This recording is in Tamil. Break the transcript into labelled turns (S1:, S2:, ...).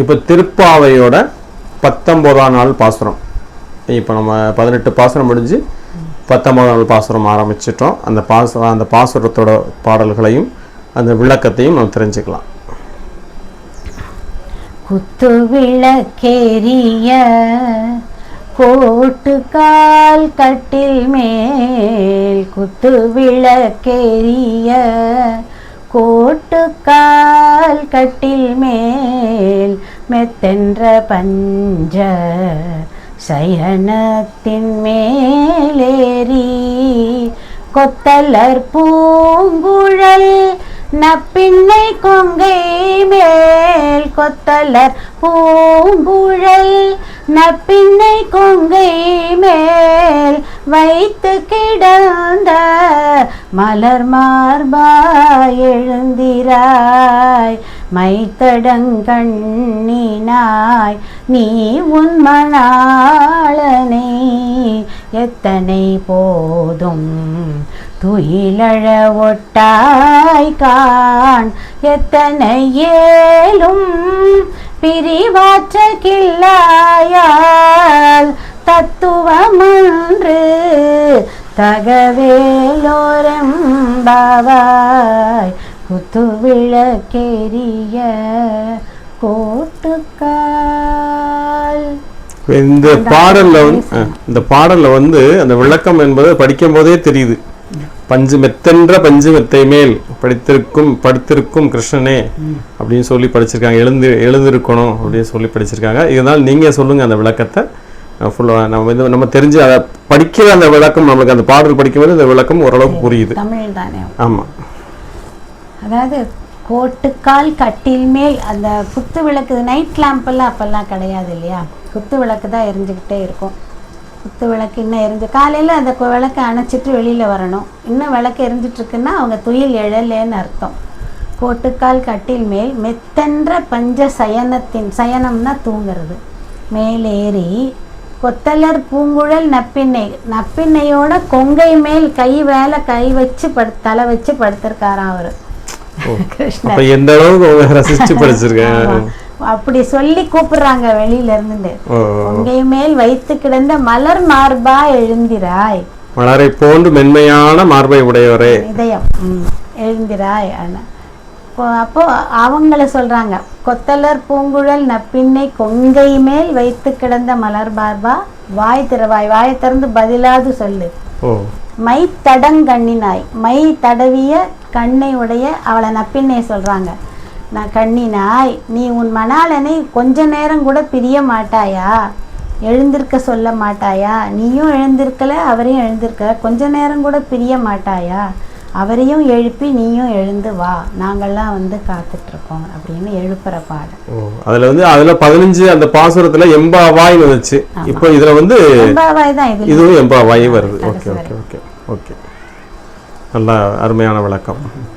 S1: இப்போ திருப்பாவையோட பத்தொம்போதாம் நாள் பாசுரம். இப்போ நம்ம பதினெட்டு பாசுரம் முடிஞ்சு பத்தொம்போதாம் நாள் பாசுரம் ஆரம்பிச்சிட்டோம். அந்த பாச அந்த பாசுரத்தோட பாடல்களையும் அந்த விளக்கத்தையும் நம்ம தெரிஞ்சுக்கலாம்.
S2: குத்து விளக்கேரிய கோட்டு கால் கட்டில் மேல் குத்து விளக்கேரிய கோட்டு கால் கட்டில் மேல் மெத்தென்ற பஞ்ச சயனத்தின் மேலேறி கொத்தலர் பூங்குழல் நப்பின்னை கொங்கை மேல் கொத்தலர் பூங்குழல் நப்பின்னை கொங்கை மேல் வைத்து கிடந்த மலர் மார்பா எழுந்திராய் மைத்தடங்கண்ணினாய் நீ உன்மணாளனை எத்தனை போதும் துயிலழ ஒட்டாய் கான் எத்தனை ஏலும் பிரிவாற்ற கிள்ளாயால் தத்துவமன்று தகவேலோரம்பாவாய். குத்து விளக்கேறிய கோட்டுக்கால்
S1: இந்த பாடல்ல வந்து இந்த பாடல்ல வந்து அந்த விளக்கம் என்பது படிக்கும் போதே தெரியுது. பஞ்சு மெத்தென்ற பஞ்சு மெத்தை மேல் படித்திருக்கும் படுத்திருக்கும் கிருஷ்ணனே அப்படின்னு சொல்லி படிச்சிருக்காங்க. எழுந்து எழுந்திருக்கணும் அப்படின்னு சொல்லி படிச்சிருக்காங்க. இதனால் நீங்க சொல்லுங்க அந்த விளக்கத்தை. ஃபுல்லாக நம்ம வந்து நம்ம தெரிஞ்சு அதை படிக்கிற அந்த விளக்கம் நம்மளுக்கு அந்த பாடல் படிக்கும்போது அந்த விளக்கம் ஓரளவுக்கு புரியுது.
S2: தமிழ் தானே
S1: ஆமா.
S2: அதாவது கோட்டுக்கால் கட்டில் மேல் அந்த குத்து விளக்கு நைட் லேம்பெல்லாம் அப்போல்லாம் கிடையாது இல்லையா? குத்து விளக்கு தான் எரிஞ்சுக்கிட்டே இருக்கும். குத்து விளக்கு இன்னும் எரிஞ்சு காலையில் அந்த கு- விளக்கை அணைச்சிட்டு வெளியில் வரணும். இன்னும் விளக்கு எரிஞ்சிட்ருக்குன்னா அவங்க துயில் எழலேன்னு அர்த்தம். கோட்டுக்கால் கட்டில் மேல் மெத்தென்ற பஞ்ச சயனத்தின் சயனம்னா தூங்குறது. மேலேறி கொத்தலர் பூங்குழல் நப்பிண்ணை நப்பிண்ணையோட கொங்கை மேல் கை வேலை கை வச்சு படு தலை வச்சு படுத்திருக்காராம் அவர். கிருஷ்ணர்
S1: எந்த அளவுக்கு ரசிச்சு படிச்சிருக்கேன்.
S2: அப்படி சொல்லி கூப்பிடுறாங்க வெளியில இருந்து.
S1: ஓ
S2: கொங்கை மேல் வைத்து கிடந்த மலர் மார்பா எழுந்திராய்.
S1: மலரை போன்று மென்மையான மார்பை உடையவரே.
S2: இதயம். எழுந்திராய் ஆனா. அப்போ அவங்கள சொல்றாங்க கொத்தலர் பூங்குழல் நப்பின்னை கொங்கை மேல் வைத்து கிடந்த மலர் பார்பா வாய் திறவாய் வாயை திறந்து பதிலாது சொல்லு. மை தடங்கண்ணினாய். மை தடவிய கண்ணை உடைய அவளை நப்பின்னை சொல்றாங்க. நான் கண்ணினாய் நீ உன் மணாளனை கொஞ்ச நேரம் கூட பிரிய மாட்டாயா? எழுந்திருக்க சொல்ல மாட்டாயா? நீயும் எழுந்திருக்கல அவரையும் எழுந்திருக்கல கொஞ்ச நேரம் கூட பிரிய மாட்டாயா? அவரையும் எழுப்பி நீயும் எழுந்து வா. நாங்கள்லாம் வந்து காத்துட்டு இருக்கோம் அப்படின்னு எழுப்புற பாடம்
S1: அதுல வந்து அதுல பதினஞ்சு அந்த பாசுரத்துல எம்பாவாய் வந்துச்சு. இப்போ இதுல வந்து
S2: அம்பாவாய் தான் இது
S1: இதுவும் எம்பாவாய் வருது. Okay okay okay. நல்ல அருமையான விளக்கம்.